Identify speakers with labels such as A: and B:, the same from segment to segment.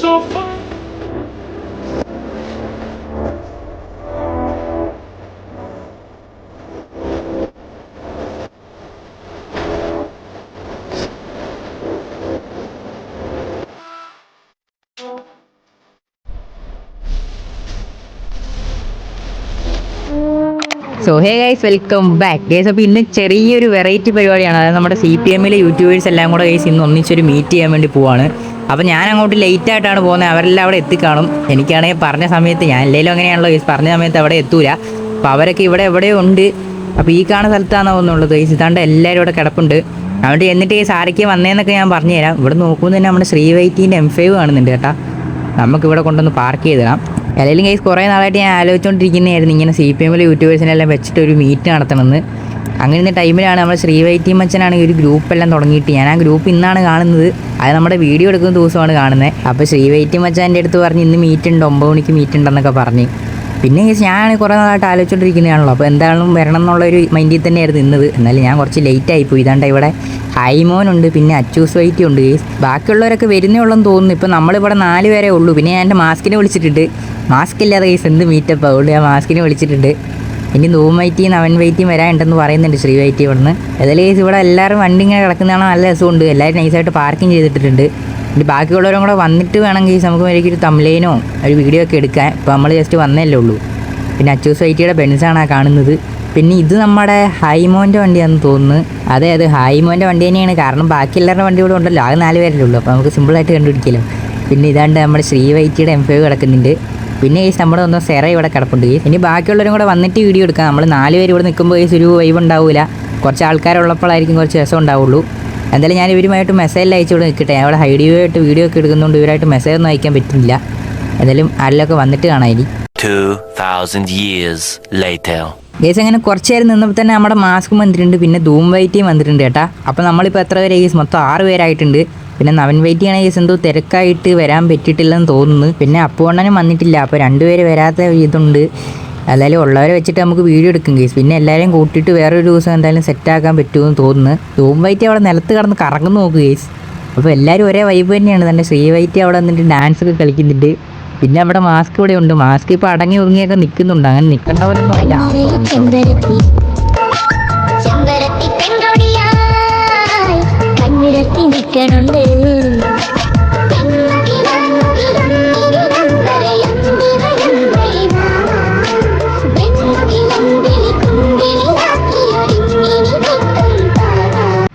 A: so far.
B: So hey guys welcome back guys അപ്പോൾ ഇന്ന് ചെറിയൊരു വെറൈറ്റി പരിപാടിയാണ്. അതായത് നമ്മുടെ സി പി എമ്മിലെ യൂട്യൂബേഴ്സ് എല്ലാം കൂടെ ഗൈസ് ഇന്ന് ഒന്നിച്ചൊരു മീറ്റ് ചെയ്യാൻ വേണ്ടി പോവാണ്. അപ്പോൾ ഞാൻ അങ്ങോട്ട് ലേറ്റ് ആയിട്ടാണ് പോകുന്നത്. അവരെല്ലാം അവിടെ എത്തിക്കാണും. എനിക്കാണെങ്കിൽ പറഞ്ഞ സമയത്ത് ഞാൻ എല്ലാവരും അങ്ങനെയാണല്ലോ ഗൈസ് പറഞ്ഞ സമയത്ത് അവിടെ എത്തൂല. അപ്പോൾ അവരൊക്കെ ഇവിടെ എവിടെയോ ഉണ്ട്. അപ്പോൾ ഈ കാണുന്ന സ്ഥലത്താണോ ഒന്നുള്ളത് ഗൈസ് ഇതാണ്ട് എല്ലാവരും ഇവിടെ കിടപ്പുണ്ട്. അതുകൊണ്ട് എന്നിട്ട് ഈ ആരൊക്കെ വന്നേന്നൊക്കെ ഞാൻ പറഞ്ഞുതരാം. ഇവിടെ നോക്കുമ്പോൾ തന്നെ നമ്മുടെ ശ്രീവൈറ്റീന്റെ എം ഫൈവ് കാണുന്നുണ്ട് കേട്ടാ. നമുക്ക് ഇവിടെ കൊണ്ടൊന്ന് പാർക്ക് ചെയ്തിടാം. അല്ലെങ്കിൽ കൈസ് കുറേ നാളായിട്ട് ഞാൻ ആലോചിച്ചുകൊണ്ടിരിക്കുന്നതായിരുന്നു ഇങ്ങനെ സി പി എമ്മിലെ യൂട്യൂബേഴ്സിനെല്ലാം വെച്ചിട്ട് ഒരു മീറ്റ് നടത്തണമെന്ന്. അങ്ങനെ ടൈമിലാണ് നമ്മൾ ശ്രീ വൈറ്റി മച്ചനാണ് ഒരു ഗ്രൂപ്പെല്ലാം തുടങ്ങിയിട്ട് ഞാൻ ആ ഗ്രൂപ്പ് ഇന്നാണ് കാണുന്നത്. അത് നമ്മുടെ വീഡിയോ എടുക്കുന്ന ദിവസമാണ് കാണുന്നത്. അപ്പോൾ ശ്രീ വൈറ്റി മച്ചാൻ എന്റെ അടുത്ത് പറഞ്ഞ് ഇന്ന് മീറ്റ് ഉണ്ട് ഒമ്പത് മണിക്ക് മീറ്റ് ഉണ്ടെന്നൊക്കെ പറഞ്ഞ്. പിന്നെ ഞാൻ കുറേ നാളായിട്ട് ആലോചിച്ചുകൊണ്ടിരിക്കുന്നതാണല്ലോ അപ്പോൾ എന്തായാലും വരണം എന്നുള്ളൊരു മൈൻഡിൽ തന്നെയായിരുന്നു ഇന്നത്. എന്നാലും ഞാൻ കുറച്ച് ലേറ്റ് ആയിപ്പോയി ഇതാണ്ട് ഇവിടെ ഹൈമോനുണ്ട് പിന്നെ അച്ചൂസ് വൈറ്റി ഉണ്ട്. ബാക്കിയുള്ളവരൊക്കെ വരുന്നേ ഉള്ളെന്ന് തോന്നുന്നു. ഇപ്പോൾ നമ്മളിവിടെ നാല് പേരെ ഉള്ളൂ. പിന്നെ ഞാൻ എന്റെ മാസ്കിനെ വിളിച്ചിട്ടുണ്ട്. മാസ്ക് ഇല്ലാതെ കേസ് എന്ത് മീറ്റപ്പ് അതുകൊണ്ട് ഞാൻ മാസ്കിനെ വിളിച്ചിട്ടുണ്ട്. ഇനി നൂം വൈറ്റിയും അവൻ വൈറ്റിയും വരാനുണ്ടെന്ന് പറയുന്നുണ്ട് ശ്രീ വൈറ്റി ഇവിടുന്ന്. ഏതായാലും കേസ് ഇവിടെ എല്ലാവരും വണ്ടി ഇങ്ങനെ കിടക്കുന്നതാണ് നല്ല രസമുണ്ട്. എല്ലാവരും നൈസായിട്ട് പാർക്കിംഗ് ചെയ്തിട്ടുണ്ട് ഇനി ബാക്കിയുള്ളവരും കൂടെ വന്നിട്ട് വേണമെങ്കിൽ നമുക്ക് ഒരു തമിലേനോ ഒരു വീഡിയോ ഒക്കെ എടുക്കാൻ. ഇപ്പോൾ നമ്മൾ ജസ്റ്റ് വന്നല്ലേ ഉള്ളൂ. പിന്നെ അച്ചൂസ് വൈറ്റിയുടെ ബെൻസാണ് കാണുന്നത്. പിന്നെ ഇത് നമ്മുടെ ഹൈമോന്റെ വണ്ടിയാണെന്ന് തോന്നുന്നു. അതെ അത് ഹൈമോന്റെ വണ്ടി തന്നെയാണ്. കാരണം ബാക്കി എല്ലാവരുടെ വണ്ടി കൂടെ ഉണ്ടല്ലോ. ആകെ നാല് പേരല്ലേ ഉള്ളൂ. അപ്പോൾ നമുക്ക് സിമ്പിളായിട്ട് കണ്ടുപിടിക്കലോ. പിന്നെ ഇതാണ്ട് നമ്മുടെ ശ്രീ വൈറ്റിയുടെ എം ഫൈവ് കിടക്കുന്നുണ്ട്. പിന്നെ ഈ നമ്മുടെ ഒന്ന് സെറ ഇവിടെ കിടപ്പുണ്ട്. ഇനി ബാക്കിയുള്ളവരും കൂടെ വന്നിട്ട് വീഡിയോ എടുക്കാം. നമ്മൾ നാല് പേര് ഇവിടെ നിൽക്കുമ്പോൾ ഈ ഒരു വൈബ് ഉണ്ടാവില്ല കുറച്ച് ആൾക്കാരുള്ളപ്പോഴായിരിക്കും കുറച്ച് രസം ഉണ്ടാവുള്ളൂ. എന്തായാലും ഞാൻ ഇവരുമായിട്ട് മെസ്സേജ് അയച്ചു ഇവിടെ നിൽക്കട്ടെ. അവിടെ ആയിട്ട് വീഡിയോ ഒക്കെ എടുക്കുന്നതുകൊണ്ട് ഇവരായിട്ട് മെസ്സേജ് ഒന്നും അയക്കാൻ പറ്റില്ല. എന്തായാലും ആരിലൊക്കെ വന്നിട്ട് കാണാം ഇനി.
C: 2,000 years later.
B: ഗേസ് അങ്ങനെ കുറച്ച് നേരം നിന്നപ്പോൾ തന്നെ നമ്മുടെ മാസ്കും വന്നിട്ടുണ്ട്. പിന്നെ ധൂം വൈറ്റിയും വന്നിട്ടുണ്ട് കേട്ടാ. അപ്പോൾ നമ്മളിപ്പോൾ എത്ര പേര് ഗേസ് മൊത്തം ആറ് പേരായിട്ടുണ്ട്. പിന്നെ നവൻ വെയിറ്റ് ചെയ്യണ കേസ് എന്തോ തിരക്കായിട്ട് വരാൻ പറ്റിയിട്ടില്ലെന്ന് തോന്നുന്നു. പിന്നെ അപ്പുവണ്ണനും വന്നിട്ടില്ല. അപ്പോൾ രണ്ടുപേര് വരാത്ത ഇതുണ്ട്. എന്തായാലും ഉള്ളവരെ വെച്ചിട്ട് നമുക്ക് വീഡിയോ എടുക്കും കേസ് പിന്നെ എല്ലാവരെയും കൂട്ടിയിട്ട് വേറൊരു ദിവസം എന്തായാലും സെറ്റാക്കാൻ പറ്റുമെന്ന് തോന്നുന്നു. ധൂം വൈറ്റി അവിടെ നിലത്ത് കടന്ന് കറങ്ങുന്നു നോക്ക് കേസ് അപ്പോൾ എല്ലാവരും ഒരേ വൈബ് തന്നെയാണ്. തന്നെ ശ്രീ വൈറ്റി അവിടെ വന്നിട്ട് ഡാൻസ് ഒക്കെ കളിക്കുന്നുണ്ട്. പിന്നെ അവിടെ മാസ്ക് ഇവിടെ ഉണ്ട്. മാസ്ക് ഇപ്പോൾ അടങ്ങി ഒതുങ്ങിയൊക്കെ നിൽക്കുന്നുണ്ട്. അങ്ങനെ അല്ല
D: നിൽക്കണുണ്ട്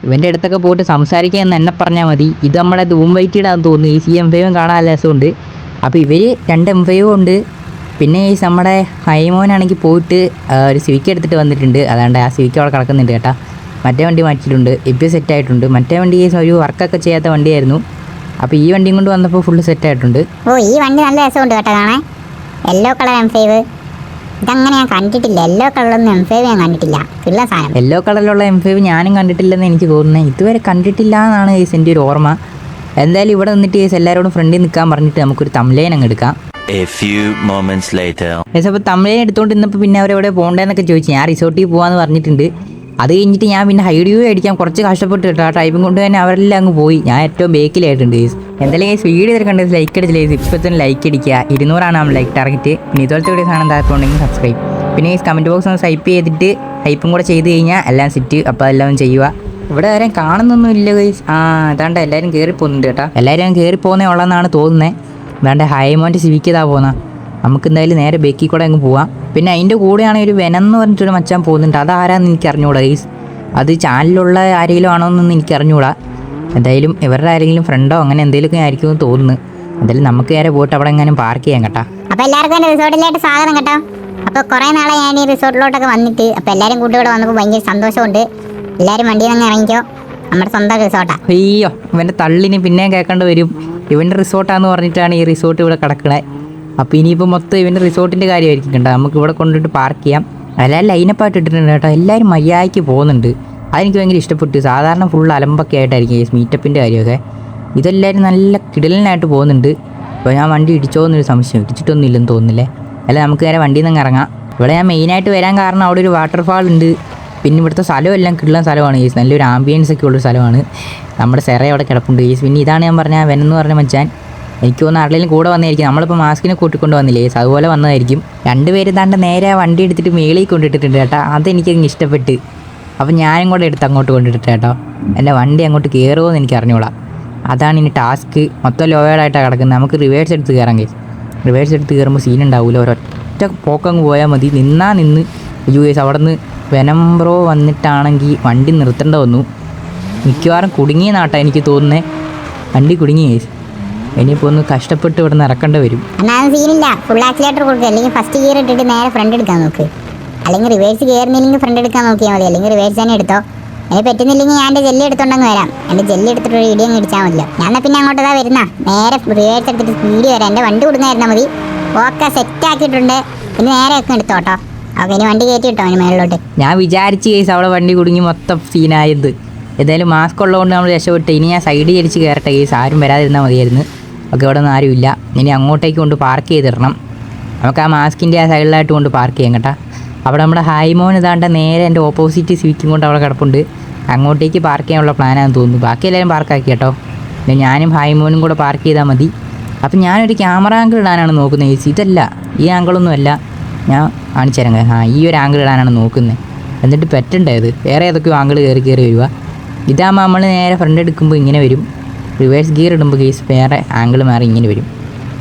B: ഇവന്റെ അടുത്തൊക്കെ പോയിട്ട് സംസാരിക്കുക എന്ന് എന്നെ പറഞ്ഞാൽ മതി. ഇത് നമ്മളെ ധൂം വൈറ്റിടാന്ന് തോന്നുന്നു. ഈ സി എം ഫൈവും കാണാൻ രസമുണ്ട്. അപ്പോൾ ഇവർ രണ്ട് എം ഫൈവും ഉണ്ട്. പിന്നെ ഈ നമ്മുടെ ഹൈമോനാണെങ്കിൽ പോയിട്ട് ഒരു സ്വിക്ക് എടുത്തിട്ട് വന്നിട്ടുണ്ട്. അതാണ്ട് ആ സ്വിക്ക് അവിടെ കിടക്കുന്നുണ്ട് കേട്ടാ. മറ്റേ വണ്ടി മാറ്റിയിട്ടുണ്ട് ഇപ്പോൾ സെറ്റ് ആയിട്ടുണ്ട് മറ്റേ വണ്ടി ഒരു വർക്കൊക്കെ ചെയ്യാത്ത വണ്ടിയായിരുന്നു. അപ്പോൾ ഈ വണ്ടിയും കൊണ്ട് വന്നപ്പോൾ ഫുള്ള് സെറ്റ് ആയിട്ടുണ്ട്
D: ഓ ഈ വണ്ടി നല്ല രസമുണ്ട് കേട്ടോ കാണാൻ. യെല്ലോ കളർ എം ഫൈവ് ഇതങ്ങനെ ഞാൻ കണ്ടിട്ടില്ല. യെല്ലോ കളറിലൊന്നും എം ഫൈവ് ഞാൻ കണ്ടിട്ടില്ല. ഉള്ള സാധനം.
B: യെല്ലോ കളറിലുള്ള എം ഫൈവ് ഞാനും കണ്ടിട്ടില്ലെന്ന് എനിക്ക് തോന്നുന്നത് ഇതുവരെ കണ്ടിട്ടില്ല എന്നാണ് ഈ എന്റെ ഒരു ഓർമ്മ. എന്തായാലും ഇവിടെ നിന്നിട്ട് ഈ എല്ലാവരോടും ഫ്രണ്ടിൽ നിൽക്കാൻ പറഞ്ഞിട്ട് നമുക്കൊരു തമിലേൻ അങ്ങ് എടുക്കാം.
C: A few moments later.
B: ഏകദേശം അപ്പോൾ തമിഴ് എടുത്തുകൊണ്ട് ഇന്നപ്പോൾ പിന്നെ അവരെവിടെ പോകണ്ടെന്നൊക്കെ ചോദിച്ചു. ഞാൻ റിസോർട്ടിൽ പോകാമെന്ന് പറഞ്ഞിട്ടുണ്ട്. അത് കഴിഞ്ഞിട്ട് ഞാൻ പിന്നെ ഹൈഡിയോ അടിക്കാൻ കുറച്ച് കഷ്ടപ്പെട്ട് കേട്ടോ. ആ ടൈപ്പും കൊണ്ട് തന്നെ അവരെല്ലാം അങ്ങ് പോയി. ഞാൻ ഏറ്റവും ബേക്കിലായിട്ടുണ്ട് ഗേസ് എന്തായാലും ഈ വീഡിയോ കണ്ടത് ലൈക്ക് അടിച്ചില്ല ഇപ്പോൾ തന്നെ ലൈക്ക് അടിക്കുക. ഇരുന്നൂറാണ് നമ്മൾ ലൈക്ക് ടാർഗറ്റ് പിന്നെ ഇതുപോലത്തെ വീഡിയോസ് ആണ് താല്പര്യമുണ്ടെങ്കിൽ സബ്സ്ക്രൈബ് പിന്നെ ഈ കമന്റ് ബോക്സ് ഒന്ന് ടൈപ്പ് ചെയ്തിട്ട് ടൈപ്പും കൂടെ ചെയ്ത് കഴിഞ്ഞാൽ എല്ലാം സെറ്റ് അപ്പോൾ എല്ലാം ചെയ്യുക. ഇവിടെ ആരും കാണുന്നൊന്നും ഇല്ല ഗൈസ് ആ അതാണ്ട് എല്ലാവരും കയറി പോകുന്നുണ്ട് കേട്ടോ. എല്ലാവരും കയറി പോകുന്നേ ഉള്ളതെന്നാണ് തോന്നുന്നത് വേണ്ട ഹൈമോന്റെ സിവിക്കതാ പോകുന്ന നമുക്ക് എന്തായാലും നേരെ ബേക്കിൽ കൂടെ അങ്ങ് പോവാം. പിന്നെ അതിന്റെ കൂടെയാണെങ്കിൽ ഒരു വെനം എന്ന് പറഞ്ഞിട്ടൊരു മച്ചാൻ പോകുന്നുണ്ട്. അതാരാന്ന് എനിക്ക് അറിഞ്ഞുകൂടാ ഗൈസ് അത് ചാനലിലുള്ള ആരെങ്കിലും ആണോ എന്നൊന്നും എനിക്ക് അറിഞ്ഞുകൂടാ എന്തായാലും ഇവരുടെ ആരെങ്കിലും ഫ്രണ്ടോ അങ്ങനെ എന്തെങ്കിലുമൊക്കെ ആയിരിക്കും എന്ന് തോന്നുന്നു. എന്തായാലും നമുക്ക് നേരെ പോയിട്ട് അവിടെ എങ്ങാനും പാർക്ക് ചെയ്യാം കേട്ടോ.
D: അപ്പൊ എല്ലാവർക്കും എന്റെ റിസോർട്ടിലായിട്ട് സ്വാഗതം കേട്ടോ. അപ്പോൾ കുറേ നാളെ ഞാൻ ഈ റിസോർട്ടിലോട്ടൊക്കെ വന്നിട്ട് അപ്പൊ എല്ലാരും കൂട്ടുകൂടെ വന്നപ്പോൾ ഭയങ്കര സന്തോഷമുണ്ട്. എല്ലാവരും വണ്ടിയിൽ നിന്ന് ഇറങ്ങിക്കോ. നമ്മുടെ സ്വന്തം റിസോർട്ടാ.
B: അയ്യോ ഇവന്റെ തള്ളിന് പിന്നെയും കേൾക്കേണ്ടി വരും. ഇവന്റെ റിസോർട്ടാന്ന് പറഞ്ഞിട്ടാണ് ഈ റിസോർട്ട് ഇവിടെ കിടക്കണേ. അപ്പോൾ ഇനിയിപ്പോൾ മൊത്തം ഇവന്റെ റിസോർട്ടിന്റെ കാര്യമായിരിക്കും കേട്ടോ. നമുക്ക് ഇവിടെ കൊണ്ടിട്ട് പാർക്ക് ചെയ്യാം. എല്ലാവരും ലൈനപ്പായിട്ട് ഇട്ടിട്ടുണ്ട് കേട്ടോ. എല്ലാവരും മര്യാദയ്ക്ക് പോകുന്നുണ്ട്. അതെനിക്ക് ഭയങ്കര ഇഷ്ടപ്പെട്ടു. സാധാരണ ഫുൾ അലമ്പൊക്കെ ആയിട്ടായിരിക്കും ഈ മീറ്റപ്പിന്റെ കാര്യമൊക്കെ. ഇതെല്ലാവരും നല്ല കിടലിനായിട്ട് പോകുന്നുണ്ട്. അപ്പോൾ ഞാൻ വണ്ടി ഇടിച്ചോ എന്നൊരു സംശയം. ഇടിച്ചിട്ടൊന്നും ഇല്ലെന്ന് തോന്നുന്നില്ലേ? അല്ല നമുക്ക് നേരെ വണ്ടിയിൽ നിന്ന് ഇറങ്ങാം. ഇവിടെ ഞാൻ മെയിനായിട്ട് വരാൻ കാരണം അവിടെ ഒരു വാട്ടർഫാൾ ഉണ്ട്. പിന്നെ ഇവിടുത്തെ സ്ഥലമെല്ലാം കിട്ടുന്ന സ്ഥലമാണ്. ഈസ് നല്ലൊരു ആംബിയൻസ് ഒക്കെ ഉള്ളൊരു സ്ഥലമാണ്. നമ്മുടെ സെറ അവിടെ കിടപ്പുണ്ട്. ഈസ് പിന്നെ ഇതാണ് ഞാൻ പറഞ്ഞ വെനെന്ന് പറഞ്ഞ മച്ചാൻ. എനിക്ക് തോന്നുന്നു ആരുടെയും കൂടെ വന്നായിരിക്കും നമ്മളിപ്പോൾ മാസ്കിനെ കൂട്ടിക്കൊണ്ട് വന്നില്ലേ? അതുപോലെ വന്നതായിരിക്കും. രണ്ടുപേരും താണ്ട് നേരെ വണ്ടി എടുത്തിട്ട് മേളിൽ കൊണ്ടിട്ടിട്ടുണ്ട് കേട്ടോ. അതെനിക്ക് അങ്ങ് ഇഷ്ടപ്പെട്ട്. അപ്പോൾ ഞാനും കൂടെ എടുത്ത് അങ്ങോട്ട് കൊണ്ടിട്ട് കേട്ടോ. എന്റെ വണ്ടി അങ്ങോട്ട് കയറുമോ എന്ന് എനിക്ക് അറിഞ്ഞോളാം അതാണ് ഇനി ടാസ്ക്. മൊത്തം ലോയേഡായിട്ടാണ് കിടക്കുന്നത്. നമുക്ക് റിവേഴ്സ് എടുത്ത് കയറാൻ കേസ് റിവേഴ്സ് എടുത്ത് കയറുമ്പോൾ സീൻ ഉണ്ടാവില്ല ഒരൊറ്റ പോക്കങ്ങ് പോയാൽ മതി. നിന്നാ നിന്ന്. യു എസ് അവിടെ നിന്ന് വെനംബ്രോ വന്നിട്ടാണെങ്കിൽ വണ്ടി നിർത്തേണ്ട വന്നു. മിക്കവാറും കുടുങ്ങിയ നാട്ടാണ് എനിക്ക് തോന്നുന്നത് വണ്ടി കുടുങ്ങി ഇനിയിപ്പോൾ ഒന്ന് കഷ്ടപ്പെട്ട് ഇവിടെ നിന്ന് ഇറക്കേണ്ടി വരും.
D: സീനില്ല. ഫുൾ ആക്സിലേറ്റർ കൊടുക്കുക അല്ലെങ്കിൽ ഫസ്റ്റ് ഗിയർ ഇട്ടിട്ട് നേരെ ഫ്രണ്ട് എടുക്കാൻ നോക്ക്. അല്ലെങ്കിൽ റിവേഴ്സ് കയറുന്നില്ലെങ്കിൽ ഫ്രണ്ട് എടുക്കാൻ നോക്കിയാൽ മതി. അല്ലെങ്കിൽ റിവേഴ്സ് തന്നെ എടുത്തോ. എനിക്ക് പറ്റുന്നില്ലെങ്കിൽ ഞാൻ എന്റെ ജെല്ലി എടുത്തോണ്ടങ്ങ് വരാം. എന്റെ ജെല്ലി എടുത്തിട്ട് ഒരു ഇടിയും ഇടിച്ചാൽ മതിയോ ഞാൻ പിന്നെ അങ്ങോട്ടതാ വരുന്ന. നേരെ റിവേഴ്സ് എടുത്തിട്ട് സ്പീഡ് വരാം. എന്റെ വണ്ടി കൊടുക്കുന്നായിരുന്നാൽ മതി. ഓക്കെ സെറ്റ് ആക്കിയിട്ടുണ്ട്. ഇനി നേരെ ഒക്കെ എടുത്തോട്ടോ ഓക്കെ ഇനി വണ്ടി കയറ്റി കിട്ടോ അതിന് മേളിലോട്ട്.
B: ഞാൻ വിചാരിച്ച് കേസ് അവളെ വണ്ടി കുടുങ്ങി മൊത്തം സീനായത് ഏതായാലും മാസ്ക് ഉള്ളതുകൊണ്ട് നമ്മൾ രക്ഷപ്പെട്ട്. ഇനി ഞാൻ സൈഡ് ചരിച്ച് കയറട്ടെ കേസ് ആരും വരാതിരുന്നാൽ മതിയായിരുന്നു. ഒക്കെ ഇവിടെ ഒന്നും ആരുമില്ല ഇനി അങ്ങോട്ടേക്ക് കൊണ്ട് പാർക്ക് ചെയ്തിടണം. നമുക്ക് ആ മാസ്കിന്റെ ആ സൈഡിലായിട്ട് കൊണ്ട് പാർക്ക് ചെയ്യാം കേട്ടോ. അവിടെ നമ്മുടെ ഹൈമോൻ ഇതാണ്ട് നേരെ എന്റെ ഓപ്പോസിറ്റ് സ്വീക്കും കൊണ്ട് അവിടെ കിടപ്പുണ്ട്. അങ്ങോട്ടേക്ക് പാർക്ക് ചെയ്യാനുള്ള പ്ലാനാണെന്ന് തോന്നുന്നു. ബാക്കി എല്ലാവരും പാർക്കാക്കി കേട്ടോ. പിന്നെ ഞാനും ഹൈമോനും കൂടെ പാർക്ക് ചെയ്താൽ മതി. അപ്പം ഞാനൊരു ക്യാമറ ആംഗിൾ ഇടാനാണ് നോക്കുന്നത്. ചേച്ചി ഇതല്ല ഈ ആംഗിളൊന്നുമല്ല ഞാൻ കാണിച്ചു ആ ഈ ഒരു ആംഗിൾ ഇടാനാണ് നോക്കുന്നത്. എന്നിട്ട് പറ്റണ്ടായത് വേറെ ഏതൊക്കെയോ ആംഗിൾ കയറി കയറി വരിക ഇതാകുമ്പോൾ നമ്മൾ നേരെ ഫ്രണ്ട് എടുക്കുമ്പോൾ ഇങ്ങനെ വരും. റിവേഴ്സ് ഗിയർ ഇടുമ്പോൾ കേസ് വേറെ ആംഗിൾ മാറി ഇങ്ങനെ വരും.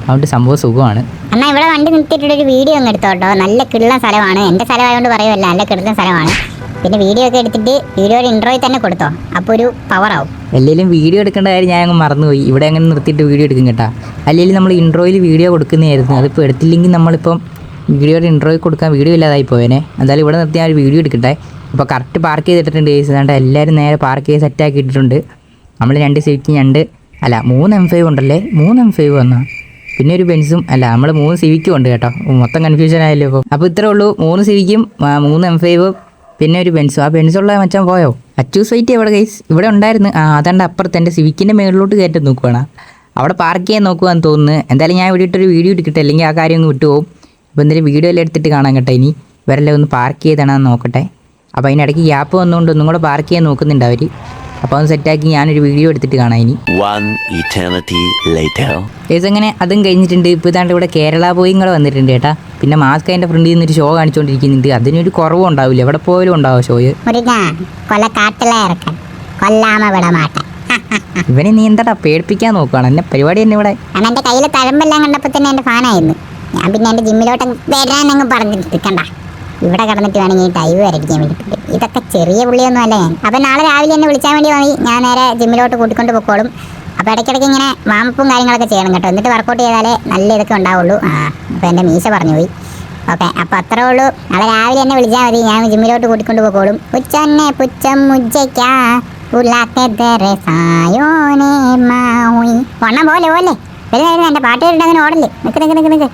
B: അതുകൊണ്ട് സംഭവം സുഖമാണ്.
D: അമ്മ ഇവിടെ വണ്ടി നിർത്തിയിട്ടൊരു ഒരു വീഡിയോ ഒന്ന് എടുത്തോട്ടോ നല്ല കിള്ള സ്ഥലമാണ്. എന്റെ സ്ഥലമായതുകൊണ്ട് പറയുമല്ല നല്ല കിടന്ന സ്ഥലമാണ്. പിന്നെ വീഡിയോ ഒക്കെ എടുത്തിട്ട് വീഡിയോയുടെ ഇൻട്രോയിൽ തന്നെ കൊടുത്തോ. അപ്പോൾ ഒരു പവർ ആവും.
B: അല്ലെങ്കിലും വീഡിയോ എടുക്കേണ്ട കാര്യം ഞാൻ അങ്ങ് മറന്നുപോയി. ഇവിടെ അങ്ങനെ നിർത്തിയിട്ട് വീഡിയോ എടുക്കും കേട്ടാ. അല്ലെങ്കിൽ നമ്മൾ ഇൻട്രോയിൽ വീഡിയോ കൊടുക്കുന്നതായിരുന്നു. അതിപ്പോൾ എടുത്തില്ലെങ്കിൽ നമ്മളിപ്പം വീഡിയോയുടെ ഇൻട്രോയിൽ കൊടുക്കാൻ വീഡിയോ ഇല്ലാതായി പോയേനെ. എന്തായാലും ഇവിടെ നിർത്തി ഞാൻ ഒരു വീഡിയോ എടുക്കട്ടെ. അപ്പോൾ കറക്റ്റ് പാർക്ക് ചെയ്തിട്ടുണ്ട് കേസ് അതുകൊണ്ട് എല്ലാവരും നേരെ പാർക്ക് ചെയ്ത് സെറ്റാക്കി ഇട്ടിട്ടുണ്ട് നമ്മൾ രണ്ട് സീറ്റ് രണ്ട് അല്ല മൂന്ന് എം ഫൈവ് ഉണ്ടല്ലേ? മൂന്ന് എം ഫൈവ് വന്നാ. പിന്നെ ഒരു ബെൻസും അല്ല നമ്മൾ മൂന്ന് സിവിക്കും ഉണ്ട് കേട്ടോ. മൊത്തം കൺഫ്യൂഷൻ ആയല്ലോ ഇപ്പോൾ അപ്പോൾ ഇത്രേ ഉള്ളൂ. മൂന്ന് സിവിക്കും മൂന്ന് എം ഫൈവ് പിന്നെ ഒരു ബെൻസും ആ ബെൻസുള്ള മച്ചാൻ പോയോ? അച്ചൂസ് വൈറ്റ് എവിടെ ഗൈസ് ഇവിടെ ഉണ്ടായിരുന്നു. ആ അതാണ്ട് അപ്പുറത്ത്. എന്റെ സിവിക്കിന്റെ മേളിലോട്ട് കയറ്റം നോക്കുവാണ്. അവിടെ പാർക്ക് ചെയ്യാൻ നോക്കുവാന്ന് തോന്നുന്നു. എന്തായാലും ഞാൻ ഇവിടെ ഇട്ടൊരു വീഡിയോ എടുക്കട്ടെ? അല്ലെങ്കിൽ ആ കാര്യം ഒന്ന് വിട്ടുപോകും അപ്പോൾ എന്തെങ്കിലും വീഡിയോ എല്ലാം എടുത്തിട്ട് കാണാൻ കേട്ടോ ഇനി. ഇവരെല്ലാം ഒന്ന് പാർക്ക് ചെയ്തണമെന്ന് നോക്കട്ടെ. അപ്പോൾ അതിനിടയ്ക്ക് ഗ്യാപ്പ് വന്നുകൊണ്ട് ഒന്നും കൂടെ പാർക്ക് ചെയ്യാൻ നോക്കുന്നുണ്ട് അവർ അപ്പോൾ അത് സെറ്റാക്കി ഞാനൊരു വീഡിയോ എടുത്തിട്ട് കാണാം ഇനി.
C: One eternity later.
B: കേസ് അങ്ങനെ അതും കഴിഞ്ഞിട്ടുണ്ട്. ഇപ്പോൾ ഇതാണ്ട് ഇവിടെ കേരള പോയി കൂടെ വന്നിട്ടുണ്ട് കേട്ടാ പിന്നെ മാസ്ക് അതിന്റെ ഫ്രണ്ടിൽ ഒരു ഷോ കാണിച്ചുകൊണ്ടിരിക്കുന്നുണ്ട് അതിനൊരു കുറവും ഉണ്ടാവില്ല. എവിടെ പോയാലും ഉണ്ടാവും ഷോയ് ഇവനെ നീ എന്താടാ പേടിപ്പിക്കാൻ നോക്കുകയാണ് എന്നെ പരിപാടി തന്നെ ഇവിടെ.
D: കയ്യിലെ തഴമ്പെല്ലാം കണ്ടപ്പോൾ തന്നെ എന്റെ ഫാനായിരുന്നു ഞാൻ പിന്നെ എന്റെ ജിമ്മിലോട്ട് വരാൻ അങ്ങ് പറഞ്ഞിട്ട് കണ്ട ഇവിടെ കടന്നിട്ട് വേണമെങ്കിൽ ടൈവ് വരടിക്കാൻ വേണ്ടിയിട്ട് ഇതൊക്കെ ചെറിയ പുള്ളിയൊന്നും അല്ല ഞാൻ. അപ്പം നാളെ രാവിലെ എന്നെ വിളിച്ചാൽ വേണ്ടി മതി ഞാൻ നേരെ ജിമ്മിലോട്ട് കൂട്ടിക്കൊണ്ട് പൊക്കോളും. അപ്പോൾ ഇടയ്ക്കിടയ്ക്ക് ഇങ്ങനെ വാമപ്പും കാര്യങ്ങളൊക്കെ ചെയ്യണം കേട്ടോ. എന്നിട്ട് വർക്കൗട്ട് ചെയ്താലേ നല്ല ഇതൊക്കെ ഉണ്ടാവുള്ളൂ. ആ അപ്പോൾ എന്റെ മീശ പറഞ്ഞു പോയി. ഓക്കെ അപ്പോൾ അത്രേ ഉള്ളൂ. നാളെ രാവിലെ എന്നെ വിളിച്ചാൽ മതി. ഞാൻ ജിമ്മിലോട്ട് കൂട്ടിക്കൊണ്ട് പൊക്കോളും. പുച്ചം മുജ്ജയ്ക്കാ. വണ്ണം പോലെ പോലെ. വരുന്ന എന്റെ പാട്ട് കേട്ടിട്ട് അങ്ങനെ ഓടല്ലേ? നിൽക്ക് നിൽക്ക് നിൽക്ക് നിൽക്ക്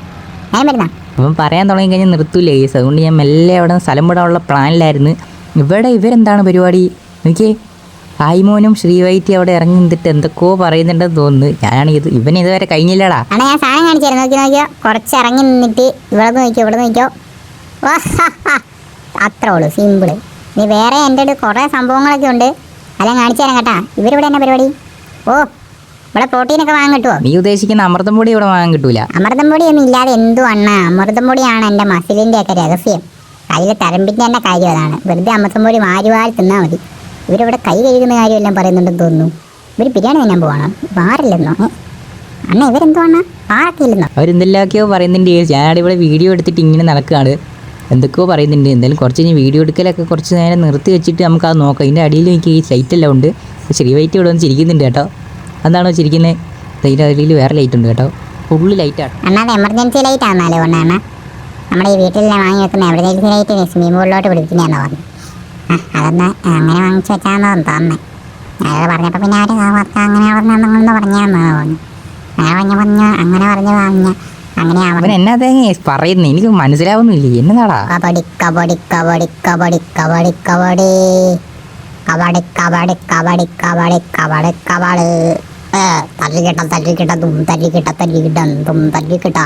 D: ഞാൻ വരുന്ന?
B: അപ്പം പറയാൻ തുടങ്ങി കഴിഞ്ഞാൽ നിർത്തൂല കേസ് അതുകൊണ്ട് ഞാൻ മെല്ലെ അവിടെ സ്ഥലം വിടാനുള്ള പ്ലാനിലായിരുന്നു. ഇവിടെ ഇവരെന്താണ് പരിപാടി? എനിക്ക് ആയിമോനും ശ്രീവൈറ്റി അവിടെ ഇറങ്ങി നിന്നിട്ട് എന്തൊക്കെയോ പറയുന്നുണ്ടെന്ന് തോന്നുന്നു. ഞാനാണ് ഇത് ഇവൻ ഇതുവരെ കഴിഞ്ഞില്ലടാ.
D: അണ്ണാ ഞാൻ സാധനം കാണിച്ചു നോക്കി നോക്കിയോ? കുറച്ച് ഇറങ്ങി നിന്നിട്ട് ഇവിടെ നോക്കിയോ? ഇവിടെ നോക്കിയോ? അത്രേ ഉള്ളൂ സിമ്പിൾ നീ വേറെ എന്റെ കുറേ സംഭവങ്ങളൊക്കെ ഉണ്ട്. അല്ല കാണിച്ചു തരാം കേട്ടാ. ഇവരിവിടെ എന്നാ പരിപാടി? ഓ ഇവിടെ പ്രോട്ടീനൊക്കെ വാങ്ങാൻ കിട്ടുമോ
B: നീ ഉദ്ദേശിക്കുന്ന അമൃതം പൊടി ഇവിടെ വാങ്ങാൻ കിട്ടൂല.
D: അമൃതം പൊടിയൊന്നും ഇല്ലാതെ എന്തു അണ്ണ? അമൃതം പൊടിയാണ് എന്റെ മസിലിന്റെ ഒക്കെ രഹസ്യം. കയ്യിൽ തരമ്പിന്റെ തന്നെ കാര്യം അതാണ്. വെറുതെ അമൃതം പൊടി വാരി വാരി തിന്നാൽ മതി. ഇവരിവിടെ കൈ കഴുകുന്ന കാര്യമെല്ലാം പറയുന്നുണ്ടെന്ന് തോന്നുന്നു. ഇവർ ബിരിയാണി തിന്നാൻ പോവാണ്? പാറില്ലെന്നോ? അണ്ണ ഇവരെന്തോ അണ്ണ? പാറക്കില്ലെന്നോ?
B: അവരെന്തെല്ലാക്കെയോ പറയുന്നുണ്ട്. ഞാനവിടെ ഇവിടെ വീഡിയോ എടുത്തിട്ട് ഇങ്ങനെ നടക്കുകയാണ് എന്തൊക്കെയോ പറയുന്നുണ്ട്. എന്തായാലും കുറച്ച് കഴിഞ്ഞ് വീഡിയോ എടുക്കലൊക്കെ കുറച്ച് നേരം നിർത്തി വെച്ചിട്ട് നമുക്ക് അത് നോക്കാം. ഇതിന്റെ അടിയിൽ എനിക്ക് ഈ ലൈറ്റ് എല്ലാം ഉണ്ട്. ശ്രീവൈറ്റ് ഇവിടെ വന്ന് ചിരിക്കുന്നുണ്ട് കേട്ടോ. എന്താണോ വെച്ചിരിക്കുന്നത് ഇതിന്റെ അടിയിൽ വേറെ ലൈറ്റ് ഉണ്ട് കേട്ടോ. ഫുള്ള് ലൈറ്റാണ്
D: അണ്ണ അത് എമർജൻസി ലൈറ്റ് ആണല്ലോ കൊണ്ടാണ്. നമ്മുടെ ഈ വീട്ടിൽ വാങ്ങി വെക്കുന്ന എമർജൻസി ലൈറ്റ് സ്വിമ്മിംഗ് പൂളിലോട്ട് പിടിപ്പിക്കുന്നതാണെന്ന് പറഞ്ഞു. ആ അതൊന്ന് അങ്ങനെ വാങ്ങിച്ചു വെച്ചാന്ന് തോന്നുന്നത് ഞാനത് പറഞ്ഞപ്പോൾ പിന്നെ അവർ അങ്ങനെ പറഞ്ഞെന്ന് പറഞ്ഞാന്ന് തോന്നുന്നു അങ്ങനെ പറഞ്ഞ പറഞ്ഞ അങ്ങനെ പറഞ്ഞ് വാങ്ങിയ അങ്ങനെ
B: അവൻ എന്നാ തേങ്ങ? പറയുന്നത് എനിക്ക് മനസ്സിലാവുന്നില്ല? എന്നതാടാ?
D: കബഡി കബഡി കബഡി കബഡി കബഡി. കബഡി കബഡി കബഡി കബഡി കബഡി കബഡി കബഡി. തല്ലിക്കിട്ട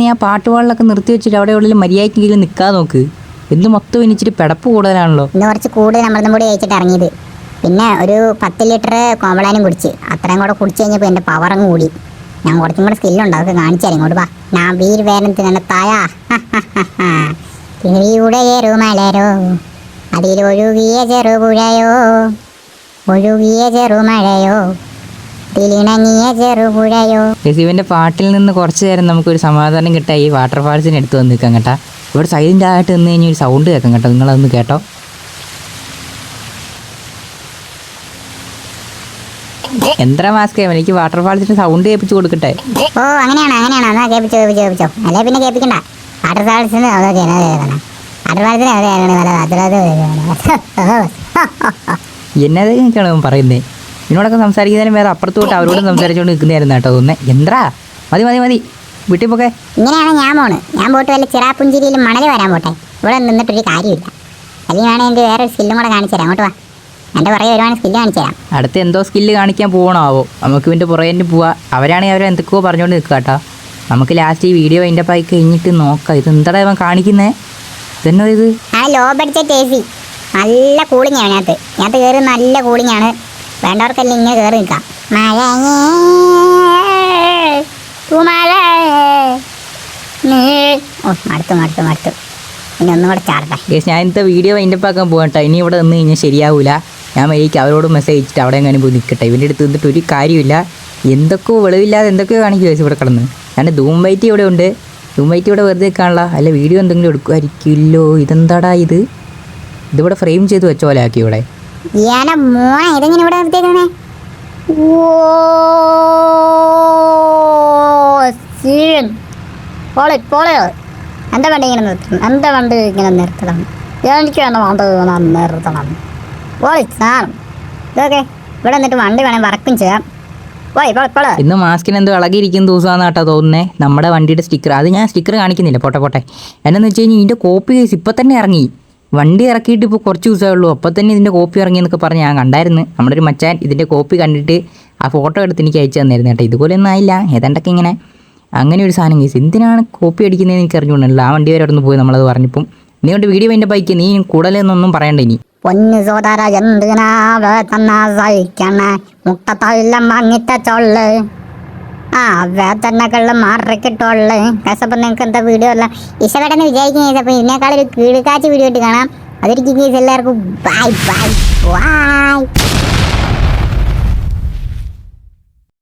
B: ഞാൻ പാട്ടുപാടിലൊക്കെ നിർത്തി വെച്ചിട്ട് അവിടെ ഉള്ളിൽ മര്യാദയ്ക്കെങ്കിലും നിൽക്കാൻ നോക്ക് എന്ത് മൊത്തം ഇനിച്ചിട്ട് പെടപ്പ് കൂടുതലാണല്ലോ.
D: ഇന്ന് കുറച്ച് കൂടുതൽ അമൃതം കൂടി കഴിച്ചിട്ട് ഇറങ്ങിയത്. പിന്നെ ഒരു പത്ത് ലിറ്റർ കോമ്പളാനും കുടിച്ച്. അത്രയും കൂടെ കുടിച്ച് കഴിഞ്ഞപ്പോൾ എന്റെ പവർ അങ്ങ് കൂടി. ഞാൻ കുറച്ചും കൂടെ സ്കില്ലുണ്ട് അതൊക്കെ കാണിച്ചാൽ ഇങ്ങോട്ട് വാ. ഞാൻ വീര് വേനത്തിന് തായാ ചെറുമലരോ അതിൽ ഒഴുകിയ ചെറുപുഴയോ ഒഴുകിയ ചെറുമഴയോ
B: ഇവന്റെ പാട്ടിൽ നിന്ന് കുറച്ചു നേരം നമുക്കൊരു സമാധാനം കിട്ടാ ഈ വാട്ടർ ഫാൾസിന് എടുത്തു വന്ന് നിൽക്കാം കേട്ടാ. ഇവിടെ സൈലന്റ് ആയിട്ട് നിന്ന് കഴിഞ്ഞാൽ ഒരു സൗണ്ട് കേൾക്കാം കേട്ടോ. നിങ്ങളതൊന്ന് കേട്ടോ. എന്താ മാസ്ക്? എനിക്ക് വാട്ടർ ഫാൾസിന്റെ സൗണ്ട് കേൾപ്പിച്ചു കൊടുക്കട്ടെ.
D: ഓ അങ്ങനെയാണോ? അങ്ങനെയാണോ? എന്നാ കേൾപ്പിച്ചോ കേൾപ്പിച്ചോ കേൾപ്പിച്ചോ. അല്ലെ പിന്നെ കേൾപ്പിക്കണ്ട. വാട്ടർ ഫാൾസിന് അതൊക്കെ വാട്ടർ സാൾസിന്
B: എന്നാ എനിക്കാണ് അവൻ പറയുന്നത് എന്നോടൊക്കെ സംസാരിക്കുന്നതിന് വേറെ അപ്പുറത്തോട്ട് അവരോടും സംസാരിച്ചുകൊണ്ട് നിൽക്കുന്നതായിരുന്നു കേട്ടോ ഒന്ന് എന്താ? മതി മതി മതി. വീട്ടിൽ പോക്കെ
D: ഇങ്ങനെയാണ് ഞാൻ പോണ്. ഞാൻ പോട്ട് വല്ല ചിറാപ്പുഞ്ചിരിയിലും മണൽ വരാൻ പോട്ടെ. ഇവിടെ നിന്നിട്ടൊരു കാര്യമില്ല. അല്ലെങ്കിൽ വേണേ എന്റെ വേറെ സ്കില്ലും കൂടെ കാണിച്ചു തരാം. അങ്ങോട്ട് വാ. എന്റെ പുറകെ വരുവാണെങ്കിൽ സ്കില്ല് കാണിച്ചു തരാം.
B: അടുത്ത് എന്തോ സ്കില്ല് കാണിക്കാൻ പോകണോ നമുക്ക് ഇവന്റെ പുറകെ പോവാ. അവരാണെങ്കിൽ അവർ എന്തൊക്കെയോ പറഞ്ഞുകൊണ്ട് നിൽക്കുക കേട്ടോ. നമുക്ക് ലാസ്റ്റ് ഈ വീഡിയോ അതിന്റെ പായി കഴിഞ്ഞിട്ട് നോക്കാം. ഇത് എന്താടാ ഇവൻ കാണിക്കുന്നേ? ഇതെന്നോ ഇത്?
D: ആ ലോ ബഡ്ജറ്റ് എ സി നല്ല കൂളിംഗ് ആണ് അതിനകത്ത് ഞാൻ കയറി നല്ല കൂളിംഗ് ആണ്. വേണ്ടവർക്കെല്ലാം ഇങ്ങനെ കയറി നിൽക്കാം. ഓ മടുത്തു മടുത്തു മടുത്തു. ഇനി ഒന്നും കൂടെ ചാടട്ടെ.
B: ഞാൻ ഇന്നത്തെ വീഡിയോ അതിന്റെ പാക്കാൻ പോകട്ടെ ഇനി ഇവിടെ നിന്ന് കഴിഞ്ഞാൽ ശരിയാവില്ല ഞാൻ വഴിക്ക് അവരോട് മെസ്സേജ് അയച്ചിട്ട് അവിടെ എങ്ങനെ പോയി നിൽക്കട്ടെ. ഇവന്റെ അടുത്ത് നിന്നിട്ട് ഒരു കാര്യമില്ല എന്തൊക്കെയോ വെളിവില്ലാതെ എന്തൊക്കെയോ കാണിക്കും ഇവിടെ കിടന്ന്? ഞാൻ ധൂം വൈറ്റ് ഇവിടെ ഉണ്ട്. ധൂം വൈറ്റ് ഇവിടെ വെറുതെ കാണല അല്ല വീഡിയോ എന്തെങ്കിലും എടുക്കുമായിരിക്കുമല്ലോ. ഇതെന്താടാ ഇത്? ഇതിവിടെ ഫ്രെയിം ചെയ്ത് വെച്ച പോലെ ആക്കി ഇവിടെ.
D: ഇയാളെ മോനെ ഇതെങ്ങനെ ഇവിടെ നിർത്തിയേക്കുന്നേ? പോളി പോളിയോ എന്റെ വണ്ടി ഇങ്ങനെ നിർത്തണം? എന്റെ വണ്ടി ഇങ്ങനെ നിർത്തണം? എനിക്ക് വേണ്ട വണ്ടി നിർത്തണം. പോളി സാറും ഇതൊക്കെ ഇവിടെ നിന്നിട്ട് വണ്ടി വേണേൽ വറക്കും ചെയ്യാം. പോളി പോളി.
B: ഇന്ന് മാസ്കിന് എന്തോ ഇളകിയിരിക്കുന്ന ദിവസമാണെന്ന് കേട്ടോ തോന്നുന്നേ. നമ്മുടെ വണ്ടിയുടെ സ്റ്റിക്കർ. അത് ഞാൻ സ്റ്റിക്കർ കാണിക്കുന്നില്ല. പോട്ടെ പോട്ടെ. എന്നു വെച്ച് കഴിഞ്ഞാൽ ഇതിന്റെ കോപ്പി കേസ് ഇപ്പം തന്നെ ഇറങ്ങി. വണ്ടി ഇറക്കിയിട്ട് ഇപ്പോൾ കുറച്ച് ദിവസമേ ഉള്ളൂ. അപ്പോൾ തന്നെ ഇതിന്റെ കോപ്പി ഇറങ്ങി എന്നൊക്കെ പറഞ്ഞ് ഞാൻ കണ്ടായിരുന്നു. നമ്മുടെ ഒരു മച്ചാൻ ഇതിന്റെ കോപ്പി കണ്ടിട്ട് ആ ഫോട്ടോ എടുത്ത് എനിക്ക് അയച്ചു തന്നായിരുന്നു കേട്ടോ. ഇതുപോലെ ഒന്നും ആയില്ല. ഏതാണ്ടൊക്കെ ഇങ്ങനെ അങ്ങനെ ഒരു സാധനം കേസ് എന്തിനാണ് കോപ്പി അടിക്കുന്നതെന്ന് എനിക്ക് അറിഞ്ഞുകൊണ്ടല്ലോ ആ വണ്ടി വരെ അവിടെ നിന്ന് പോയി നമ്മളത് പറഞ്ഞപ്പം. നീ കൊണ്ട് വീഡിയോ എന്റെ ബൈക്ക് നീ കൂടുതലൊന്നും പറയണ്ട ഇനി.
D: പൊന്നു സോദര എന്തിനാ വേദന സഹിക്കണ? മുട്ടത്തള്ളം വാങ്ങിത്ത ചൊള്ള്. ആ വേദനകളിൽ മാറിക്കിട്ടുള്ള കസപ്പം നിങ്ങൾക്ക് എന്താ വീഡിയോ അല്ല ഇഷ്ടപ്പെട്ടെന്ന് വിചാരിക്കുന്നത് അപ്പം ഇതിനേക്കാൾ ഒരു കീഴ്ക്കാഴ്ച വീഡിയോ ആയിട്ട് കാണാം. അതൊരിക്കും എല്ലാവർക്കും. Bye bye bye